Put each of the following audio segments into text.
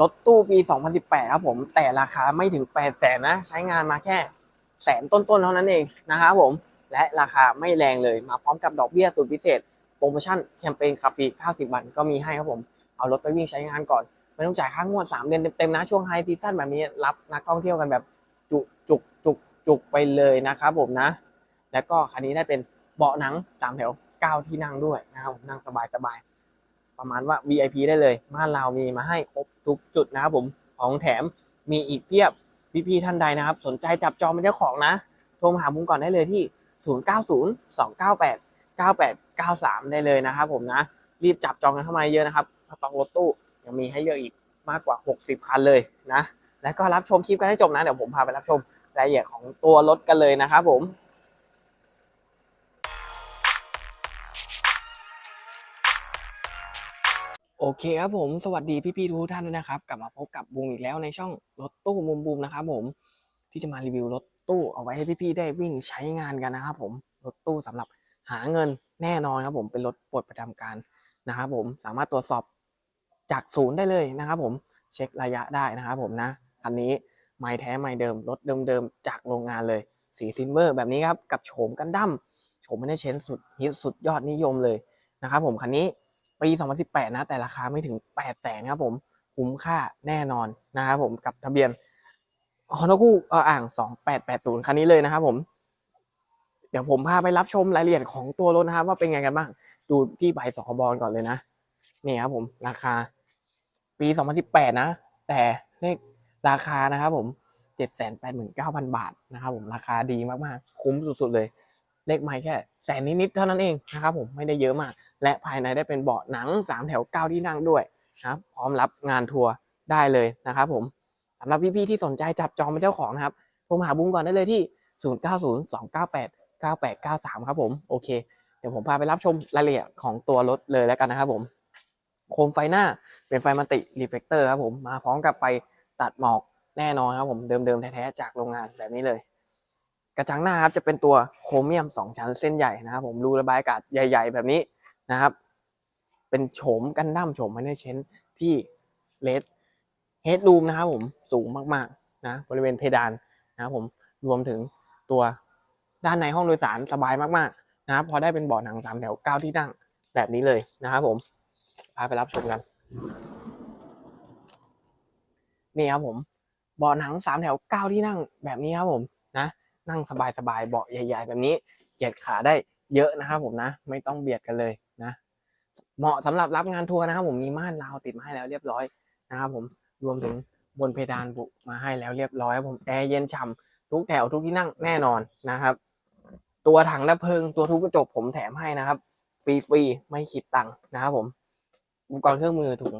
รถตู้ปี 2018 ครับผม แต่ราคาไม่ถึง 8 แสนนะ ใช้งานมาแค่แสนต้นๆ เท่านั้นเองนะครับผม และราคาไม่แรงเลย มาพร้อมกับดอกเบี้ยสุดพิเศษ โปรโมชั่นแคมเปญขับฟรี90 วันก็มีให้ครับผม เอารถไปวิ่งใช้งานก่อน ไม่ต้องจ่ายค่างวด 3 เดือนเต็มๆ นะ ช่วงไฮซีซั่นแบบนี้รับนักท่องเที่ยวกันแบบจุจุกจุกจุกไปเลยนะครับผมนะ แล้วก็คันนี้ได้เป็นเบาะหนังสามแถว9ที่นั่งด้วยนะครับผมนั่งสบายๆประมาณว่า VIP ได้เลยบ้านเรามีมาให้ครบ ทุกจุดนะครับผมของแถมมีอีกเพียบพี่ๆท่านใดนะครับ สนใจจับจองเป็นเจ้าของนะ โทรมาหาบุ้งก่อนได้เลยที่ 0902989893 ได้เลยนะครับผมนะ รีบจับจองกันเข้ามาเยอะนะครับสต็อกรถตู้ยังมีให้เยอะอีกมากกว่า 60 คันเลยนะ แล้วก็รับชมคลิปกันให้จบนะ เดี๋ยวผมพาไปรับชมรายละเอียดของตัวรถกันเลยนะครับผม โอเคครับผมสวัสดีพี่ๆทุกท่านด้วยนะครับ กลับมาพบกับบูมอีกแล้วในช่องรถตู้มุมบูมนะครับผมที่จะมารีวิวรถตู้เอาไว้ให้พี่ๆได้วิ่งใช้งานกันนะครับผมรถตู้สำหรับหาเงินแน่นอนครับผมเป็นรถปลดประจำการนะครับผมสามารถตรวจสอบจากศูนย์ได้เลยนะครับผมเช็คระยะได้นะครับผมนะคันนี้ไม่แท้ไม่เดิมรถเดิมๆจากโรงงานเลย สีซิลเวอร์แบบนี้ครับกับโฉมกันดั้มโฉมไม่ได้เชนสุดฮิตสุดยอดนิยมเลยนะครับผมคันนี้ ปี 2018 นะ แต่ราคาไม่ถึง 8 แสนครับผม คุ้มค่าแน่นอนนะครับผมกับทะเบียนฮอนคู่อออ่าง 2880 คันนี้เลยนะครับผม เดี๋ยวผมพาไปรับชมรายละเอียดของตัวรถนะครับ ว่าเป็นไงกันบ้าง ดูที่ใบสคบอก่อนเลยนะ นี่ครับผม ราคา ปี 2018 นะ แต่เลขราคานะครับผม 789,000 บาทนะครับผม ราคาดีมากๆ คุ้มสุดๆเลย เลขไม่แค่แสนนิดๆเท่านั้นเองนะครับผมไม่ได้เยอะมาก และภายในได้เป็นเบาะหนัง 3 แถว 9 ที่นั่งด้วยนะครับพร้อมรับงานทัวร์ได้เลยนะครับผมสำหรับพี่ๆที่สนใจจับจองเป็นเจ้าของนะครับโทรมาหาบุ้งก่อนได้เลยที่ 0902989893 ครับผมโอเค เดี๋ยวผมพาไปรับชมรายละเอียดของตัวรถเลยแล้วกันนะครับผมโคมไฟหน้าเป็นไฟมัลติรีเฟกเตอร์ครับผมมาพร้อมกับไฟตัดหมอกแน่นอนครับผมเดิมๆแท้ๆจากโรงงานแบบนี้เลย กระจังหน้าครับจะเป็นตัวโครเมียม 2 ชั้นเส้นใหญ่นะครับ ผมรูระบายอากาศใหญ่ ๆ แบบนี้นะครับ เป็นโฉมกันดั้มโฉมไมเนอร์เชนที่เลดเฮดรูมนะครับผมสูงมากๆนะบริเวณเพดานนะครับผมรวมถึงตัวด้านในห้องโดยสารสบายมากๆนะครับพอได้เป็นเบาะหนังสามแถวเก้าที่นั่งแบบนี้เลยนะครับผมพาไปรับชมกันนี่ครับผมเบาะหนังสามแถวเก้าที่นั่งแบบนี้ครับผมนะ นั่งสบายๆเบาะใหญ่ ๆ แบบนี้เหยียดขาได้เยอะนะครับผมนะ ไม่ต้องเบียดกันเลยนะ เหมาะสำหรับรับงานทัวร์นะครับ ผมมีม่านราวติดมาให้แล้วเรียบร้อยนะครับผมรวมถึงบนเพดานบุมาให้แล้วเรียบร้อยครับผมแอร์เย็นฉ่ำทุกแถวทุกที่นั่งแน่นอนนะครับ ตัวถังดับเพลิงตัวทุกกระจกผมแถมให้นะครับฟรีๆไม่คิดตังค์นะครับผมอุปกรณ์เครื่องมือถุง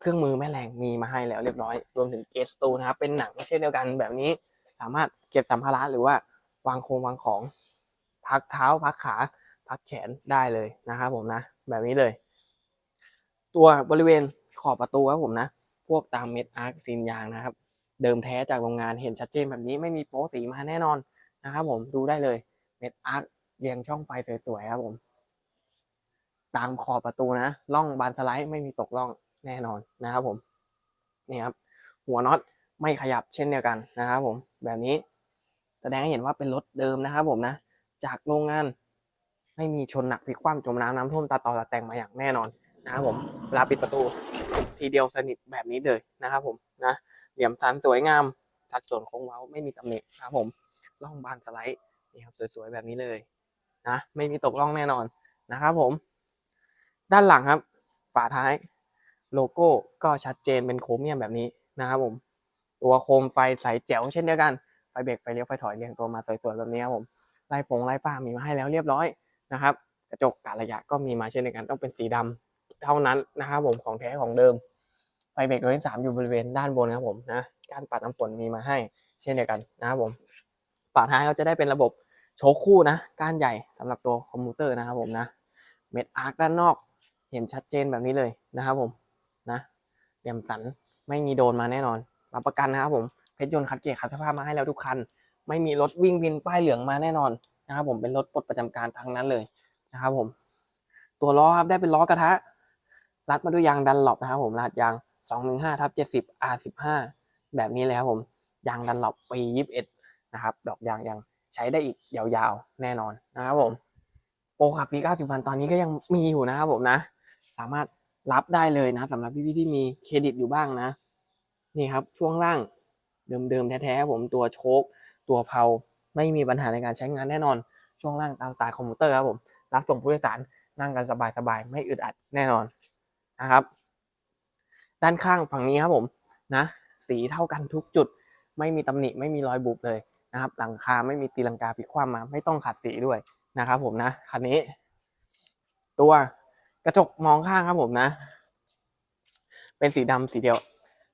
เครื่องมือแม่แรงมีมาให้แล้วเรียบร้อย รวมถึงเกสตูนะครับ เป็นหนังเช่นเดียวกันแบบนี้ สามารถเก็บสัมภาระหรือว่าวางโครงวางของพักเท้าพักขา พักแขนได้เลยนะครับผมนะ แบบนี้เลย ตัวบริเวณขอบประตูครับผมนะ พวกตามเม็ดอาร์คซีนยางนะครับ เดิมแท้จากโรงงานเห็นชัดเจนแบบนี้ไม่มีโป๊สีมาแน่นอนนะครับผมดูได้เลยเม็ดอาร์คเรียงช่องไฟสวยๆครับผม ตามขอบประตูนะล่องบานสไลด์ไม่มีตกล่องแน่นอนนะครับผมนี่ครับหัวน็อต ไม่ขยับเช่นเดียวกันนะครับผมแบบนี้แสดงให้เห็นว่าเป็นรถเดิมนะครับผมนะ จากโรงงานไม่มีชนหนักพลิกคว่ำจมน้ำน้ำท่วมตัดต่อตัดแต่งมาอย่างแน่นอนนะครับผมเวลาปิดประตูทีเดียวสนิทแบบนี้เลยนะครับผมนะเหลี่ยมสันสวยงามชัดโจนโค้งเว้าไม่มีตำหนินะครับผมล่องบานสไลด์นี่ครับสวยๆแบบนี้เลยนะไม่มีตกล่องแน่นอนนะครับผม ด้านหลังครับ ฝาท้ายโลโก้ก็ชัดเจนเป็นโครเมียมแบบนี้นะครับผม ตัวโคมไฟใสแจ๋วเช่นเดียวกัน ไฟเบรกไฟเลี้ยวไฟถอยเรียงตัวมาสวยๆแบบนี้ครับผมไล่ฟงไล่ฟ้ามีมาให้แล้วเรียบร้อยนะครับกระจกกะระยะก็มีมาเช่นเดียวกันต้องเป็นสีดำเท่านั้นนะครับผมของแท้ของเดิมไฟเบรกตัวที่สามอยู่บริเวณด้านบนครับผมนะการปัดน้ำฝนมีมาให้เช่นเดียวกันนะครับผมฝาท้ายเขาจะได้เป็นระบบโชคคู่นะก้านใหญ่สำหรับตัวคอมพิวเตอร์นะครับผมนะเม็ดอาร์คด้านนอกเห็นชัดเจนแบบนี้เลยนะครับผมนะเหลี่ยมสันไม่มีโดนมาแน่นอน รับประกันนะครับผมเพชรยนต์คัดเกียร์คัดสภาพมาให้แล้วทุกคัน ไม่มีรถวิ่งวินป้ายเหลืองมาแน่นอนนะครับผมเป็นรถปลดประจำการทั้งนั้นเลยนะครับผม ตัวล้อครับได้เป็นล้อกระทะ รัดมาด้วยยางดันหลบนะครับผมรหัสยาง 215ทับ70 R15 แบบนี้เลยครับผมยางดันหลบปี 21 นะครับ ดอกยางยังใช้ได้อีกยาวๆ แน่นอนนะครับผมโปรขับฟรี90วันตอนนี้ก็ยังมีอยู่นะครับผมนะ สามารถรับได้เลยนะสำหรับพี่ๆที่มีเครดิตอยู่บ้างนะ นี่ครับช่วงล่างเดิมๆแท้ๆผมตัวโชคตัวเพาไม่มีปัญหาในการใช้งานแน่นอน ช่วงล่างตามสไตล์คอมพิวเตอร์ครับผมรับส่งผู้โดยสารนั่งกันสบายๆไม่อึดอัดแน่นอนนะครับ ด้านข้างฝั่งนี้ครับผมนะสีเท่ากันทุกจุด ไม่มีตำหนิไม่มีรอยบุบเลยนะครับหลังคาไม่มีตีลังกาพลิกคว่ำมาไม่ต้องขัดสีด้วยนะครับผมนะคันนี้ ตัวกระจกมองข้างครับผมนะ เป็นสีดำสีเดียว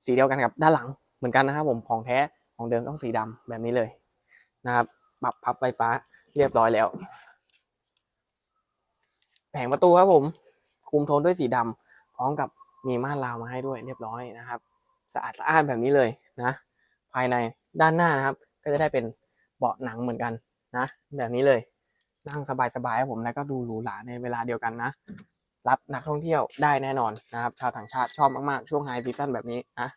สีเดียวกันกับด้านหลังเหมือนกันนะครับผมของแท้ของเดิมต้องสีดำแบบนี้เลยนะครับปรับพับไฟฟ้าเรียบร้อยแล้ว แผงประตูครับผม คุมโทนด้วยสีดำพร้อมกับมีม่านราวมาให้ด้วยเรียบร้อยนะครับ สะอาดสะอ้านแบบนี้เลยนะ ภายในด้านหน้านะครับ ก็จะได้เป็นเบาะหนังเหมือนกันนะ แบบนี้เลยนั่งสบายๆครับผมแล้วก็ดูหรูหราในเวลาเดียวกันนะ รับนักท่องเที่ยวได้แน่นอนนะครับ ชาวต่างชาติชอบมาก ๆ ช่วงไฮซีซั่นแบบนี้นะ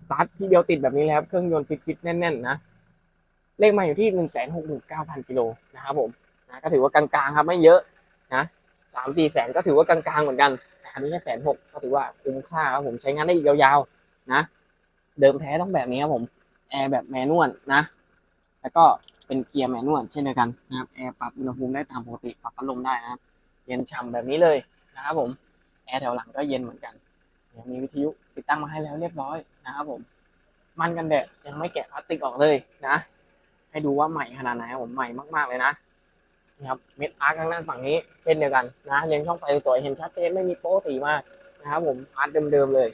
สตาร์ททีเดียวติดแบบนี้เลยครับเครื่องยนต์ฟิตๆแน่น ๆ นะ เลขมาอยู่ที่หนึ่งแสนหกหมื่นเก้าพันกิโลนะครับผมนะก็ถือว่ากลางๆครับไม่เยอะนะสามสี่แสนก็ถือว่ากลางๆเหมือนกันอันนี้แค่แสนหกก็ถือว่าคุ้มค่าครับผมใช้งานได้อีกยาวๆนะ เดิมแท้ต้องแบบนี้ครับผมแอร์แบบแมนนวลนะ แล้วก็เป็นเกียร์แมนนวลเช่นเดียวกันนะครับแอร์ปรับอุณหภูมิได้ตามปกติปรับพัดลมได้นะครับ เย็นฉ่ำแบบนี้เลยนะครับผมแอร์แถวหลังก็เย็นเหมือนกันยังมีวิทยุติดตั้งมาให้แล้วเรียบร้อยนะครับผม มันกันแดดยังไม่แกะพลาสติกออกเลยนะ ให้ดูว่าใหม่ขนาดไหนครับผมใหม่มากๆเลยนะนี่ครับเม็ดอาร์คทางด้านฝั่งนี้ เช่นเดียวกันนะเรียงช่องไฟสวยเห็นชัดเจนไม่มีโป๊สีมากนะครับผมพาร์ทเดิมๆเลย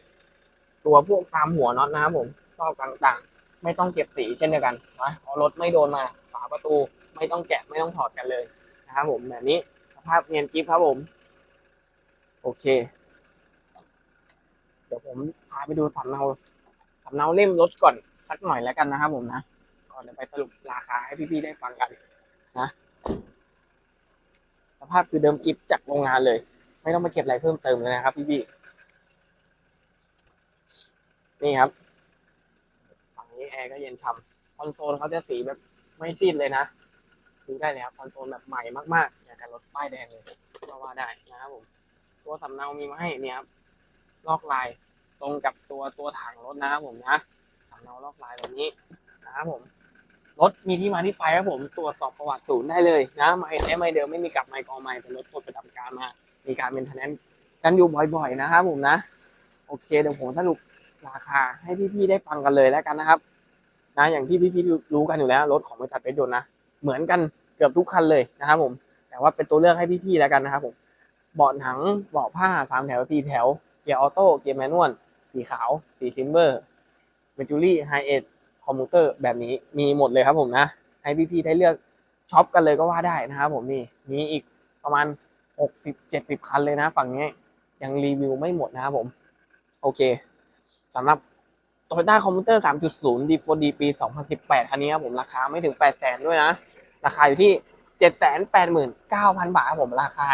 ตัวพวกตามหัวน็อตนะครับผมซอกต่างๆ ไม่ต้องเก็บสีเช่นเดียวกันนะรรถไม่โดนมาฝาประตูไม่ต้องแกะไม่ต้องถอดกันเลยนะครับผมแบบนี้ ภาพเนียนกิฟครับผม โอเค เดี๋ยวผมพาไปดูสำเนาสำเนาเล่มรถก่อนสักหน่อยแล้วกันนะครับผมนะก่อนจะไปสรุปราคาให้พี่ๆได้ฟังกันนะสภาพคือเดิมกิฟจากโรงงานเลย ไม่ต้องมาเก็บอะไรเพิ่มเติมเลยนะครับพี่ๆนี่ครับฝั่งนี้แอร์ก็เย็นฉ่ำคอนโซลเขาจะสีแบบไม่ซีดเลยนะ ดูได้เลยครับคอนโซลแบบใหม่มากๆอย่ากับรถป้ายแดงเลยก็ว่าได้นะครับผม ตัวสำเนามีมาให้เนี่ยครับลอกลายตรงกับตัวตัวถังรถนะครับผมนะสำเนาลอกลายแบบนี้นะครับผมรถมีที่มาที่ไปครับผมตรวจสอบประวัติศูนย์ได้เลยนะไม่แท้ไม่เดิมไม่มีกลับไม่กองไม่เป็นรถปลดประจำการมา มีการเป็นทนนกันอยู่บ่อย ๆ นะครับผมนะ โอเคเดี๋ยวผมสรุปราคาให้พี่ๆได้ฟังกันเลยแล้วกันนะครับ นะอย่างที่พี่ๆรู้กันอยู่แล้วรถของบริษัทเพชรยนต์นะเหมือนกัน กือบทุกคันเลยนะครับผม แต่ว่าเป็นตัวเลือกให้พี่ๆแล้วกันนะครับผม เบาะหนังเบาะผ้าสามแถวสี่แถว เกียร์ออโต้ เกียร์แมนนวล สีขาว สีซิลเวอร์เมจูรี่ ไฮเอ็ดคอมพิวเตอร์แบบนี้มีหมดเลยครับผมนะ ให้พี่ๆได้เลือกช็อปกันเลยก็ว่าได้นะครับผมนี่ มีอีกประมาณหกสิบเจ็ดสิบคันเลยนะ ฝั่งนี้ยังรีวิวไม่หมดนะครับผม โอเคสำหรับ Toyota Commuter 3.0 D4D ปี 2018 คันนี้ครับผมราคาไม่ถึง 800,000 ด้วยนะ ราคาอยู่ที่ 789,000 บาทครับผมราคา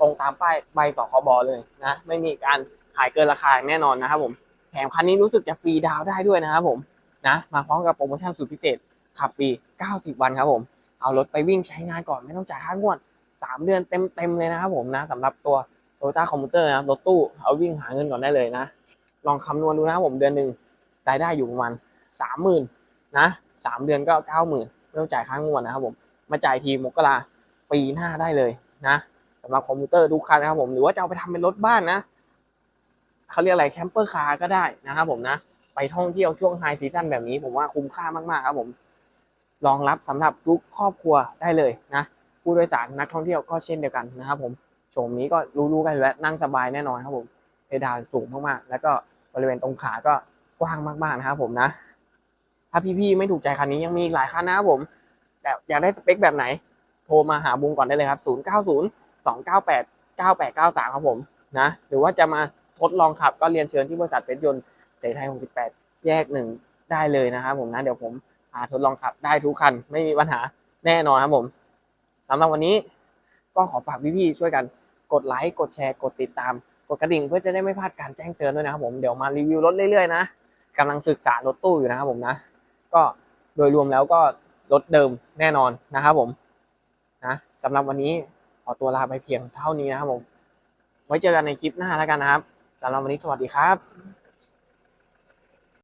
ตรงตามป้ายใบต่อคบเลยนะ ไม่มีการขายเกินราคาแน่นอนนะครับผมแถมคันนี้รู้สึกจะฟรีดาวได้ด้วยนะครับผมนะมาพร้อมกับโปรโมชั่นสุดพิเศษขับฟรี 90 วันครับผม เอารถไปวิ่งใช้งานก่อนไม่ต้องจ่ายค่างวด 3 เดือนเต็มๆเลยนะครับผมนะสำหรับตัว Toyota Commuter นะครับรถตู้เอาวิ่งหาเงินก่อนได้เลยนะ ลองคำนวณดูนะครับผมเดือนหนึ่งรายได้อยู่ประมาณสามหมื่นนะสามเดือนก็เก้าหมื่นไม่ต้องจ่ายค่างวดนะครับผม มาจ่ายทีมกราปีหน้าได้เลยนะสำหรับคอมพิวเตอร์ทุกคันนะครับผมหรือว่าจะเอาไปทำเป็นรถบ้านนะเขาเรียกอะไรแคมเปอร์คาร์ก็ได้นะครับผมนะ ไปท่องเที่ยวช่วงไฮซีซั่นแบบนี้ ผมว่าคุ้มค่ามากๆครับผมรองรับสำหรับทุกครอบครัวได้เลยนะผู้โดยสารนักท่องเที่ยวก็เช่นเดียวกันนะครับผมโฉมนี้ก็รู้ๆกันแล้วนั่งสบายแน่นอนครับผมเพดานสูงมากๆ แล้วก็บริเวณตรงขาก็กว้างมากๆนะครับผมนะ ถ้าพี่ๆไม่ถูกใจคันนี้ยังมีอีกหลายคันนะครับผม อยากได้สเปคแบบไหน โทรมาหาบุงก่อนได้เลยครับ 0 9 0 2 9 8 9 8 9 3 ครับผมนะ หรือว่าจะมาทดลองขับก็เรียนเชิญที่บริษัทเพชรยนต์เสรีไทย 68 แยกหนึ่งได้เลยนะครับผมนะ เดี๋ยวผมพาทดลองขับได้ทุกคัน ไม่มีปัญหาแน่นอนครับผมสำหรับวันนี้ก็ขอฝากพี่ๆช่วยกันกดไลค์กดแชร์กดติดตาม กดกระดิ่งเพื่อจะได้ไม่พลาดการแจ้งเตือนด้วยนะครับผมเดี๋ยวมารีวิวรถเรื่อยๆนะกำลังศึกษารถตู้อยู่นะครับผมนะ ก็โดยรวมแล้วก็ รถเดิมแน่นอนนะครับผมนะสำหรับวันนี้ขอตัวลาไปเพียงเท่านี้นะครับผม ไว้เจอกันในคลิปหน้าแล้วกันนะครับสำหรับวันนี้สวัสดีครับ